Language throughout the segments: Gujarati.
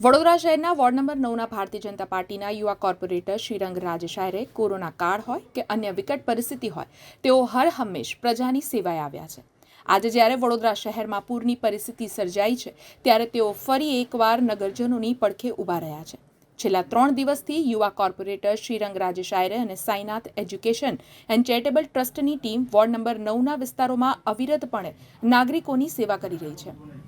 વડોદરા શહેરના વોર્ડ નંબર નવના ભારતીય જનતા પાર્ટીના યુવા કોર્પોરેટર શ્રીરંગ રાજશાયરે કોરોના કાળ હોય કે અન્ય વિકટ પરિસ્થિતિ હોય, તેઓ હર હંમેશ પ્રજાની સેવાએ આવ્યા છે. આજે જ્યારે વડોદરા શહેરમાં પૂરની પરિસ્થિતિ સર્જાઈ છે, ત્યારે તેઓ ફરી એકવાર નગરજનોની પડખે ઊભા રહ્યા છે. છેલ્લા ત્રણ દિવસથી યુવા કોર્પોરેટર શ્રીરંગ રાજશાયરે અને સાઈનાથ એજ્યુકેશન એન્ડ ચેરિટેબલ ટ્રસ્ટની ટીમ વોર્ડ નંબર નવના વિસ્તારોમાં અવિરતપણે નાગરિકોની સેવા કરી રહી છે.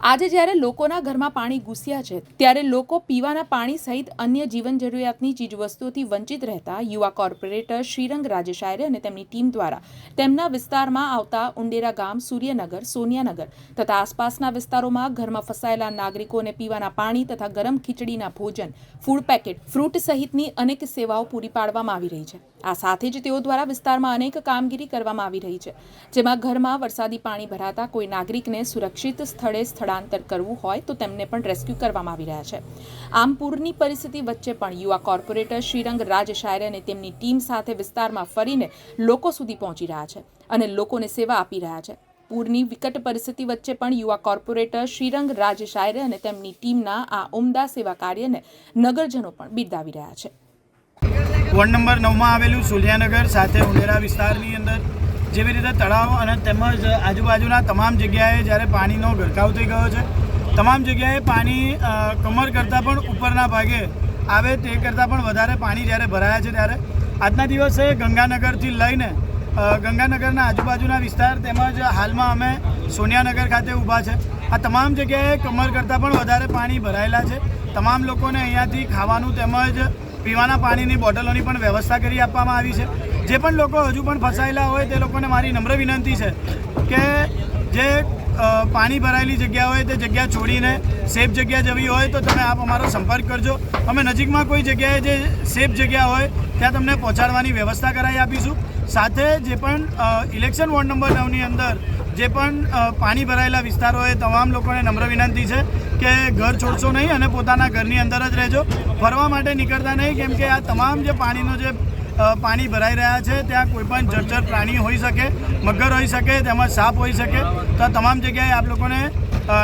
આજે જ્યારે લોકોના ઘરમાં પાણી ઘૂસ્યા છે, ત્યારે લોકો પીવાના પાણી સહિત અન્ય જીવન જરૂરિયાતની ચીજવસ્તુઓથી વંચિત રહેતા યુવા કોર્પોરેટર શ્રીરંગ રાજેશાયરે અને તેમની ટીમ દ્વારા તેમના વિસ્તારમાં આવતા ઉંડેરા ગામ સૂર્યનગર, સોનિયાનગર તથા આસપાસના વિસ્તારોમાં ઘરમાં ફસાયેલા નાગરિકોને પીવાના પાણી તથા ગરમ ખીચડીના ભોજન ફૂડ પેકેટ ફ્રૂટ સહિતની અનેક સેવાઓ પૂરી પાડવામાં આવી રહી છે. આ સાથે જ તેઓ દ્વારા વિસ્તારમાં અનેક કામગીરી કરવામાં આવી રહી છે, જેમાં ઘરમાં વરસાદી પાણી ભરાતા કોઈ નાગરિકને સુરક્ષિત સ્થળે સ્થળાંતર કરવું હોય તો તેમને પણ રેસ્ક્યુ કરવામાં આવી રહ્યા છે. આમ પૂરની પરિસ્થિતિ વચ્ચે પણ યુવા કોર્પોરેટર શ્રીરંગ રાજશાયરે અને તેમની ટીમ સાથે વિસ્તારમાં ફરીને લોકો સુધી પહોંચી રહ્યા છે અને લોકોને સેવા આપી રહ્યા છે. પૂરની વિકટ પરિસ્થિતિ વચ્ચે પણ યુવા કોર્પોરેટર શ્રીરંગ રાજશાયરે અને તેમની ટીમના આ ઉમદા સેવા કાર્યને નગરજનો પણ બિરદાવી રહ્યા છે. વોર્ડ નંબર નવમાં આવેલું સુલિયાનગર સાથે ઉંડેરા વિસ્તારની અંદર જેવી રીતે તળાવ અને તેમજ આજુબાજુના તમામ જગ્યાએ જ્યારે પાણીનો ગરકાવ થઈ ગયો છે, તમામ જગ્યાએ પાણી કમર કરતાં પણ ઉપરના ભાગે આવે તે કરતાં પણ વધારે પાણી જ્યારે ભરાયા છે ત્યારે. આજના દિવસે ગંગાનગરથી લઈને ગંગાનગરના આજુબાજુના વિસ્તાર તેમજ હાલમાં અમે સોનિયાનગર ખાતે ઊભા છે. આ તમામ જગ્યાએ કમર કરતાં પણ વધારે પાણી ભરાયેલા છે. તમામ લોકોને અહીંયાથી ખાવાનું તેમજ પીવાના પાણીની બોટલોની પણ વ્યવસ્થા કરી આપવામાં આવી છે. જે પણ લોકો હજુ પણ ફસાયેલા હોય તે લોકોને મારી નમ્ર વિનંતી છે કે જે પાણી ભરાયેલી જગ્યા હોય તે જગ્યા છોડીને સેફ જગ્યા જવી હોય તો તમે આપ અમારો સંપર્ક કરજો. અમે નજીકમાં કોઈ જગ્યાએ જે સેફ જગ્યા હોય ત્યાં તમને પહોંચાડવાની વ્યવસ્થા કરાવી આપીશું. સાથે જે પણ ઇલેક્શન વોર્ડ નંબર નવની અંદર જે પણ પાણી ભરાયેલા વિસ્તારો હોય તમામ લોકોને નમ્ર વિનંતી છે કે ઘર છોડશો નહીં અને પોતાના ઘરની અંદર જ રહેજો. ફરવા માટે નીકળતા નહીં, કેમ કે આ તમામ જે પાણીનો જે પાણી ભરાઈ રહ્યા છે, ત્યાં કોઈપણ જળચર પ્રાણી હોઈ શકે, મગર હોઈ શકે, તેમજ સાપ હોઈ શકે. તો તમામ જગ્યાએ આપ લોકોને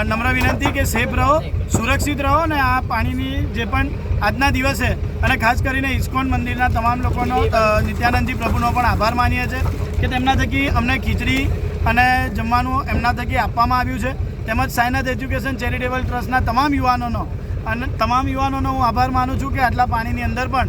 નમ્ર વિનંતી કે સેફ રહો, સુરક્ષિત રહો અને આ પાણીની જે પણ આજના દિવસે અને ખાસ કરીને ઇસ્કોન મંદિરના તમામ લોકોનો નિત્યાનંદજી પ્રભુનો પણ આભાર માનીએ છીએ કે તેમના થકી અમને ખીચડી અને જમવાનું એમના થકી આપવામાં આવ્યું છે. તેમજ સાયનાથ એજ્યુકેશન ચેરિટેબલ ટ્રસ્ટના તમામ યુવાનોનો અને તમામ યુવાનોનો હું આભાર માનું છું કે આટલા પાણીની અંદર પણ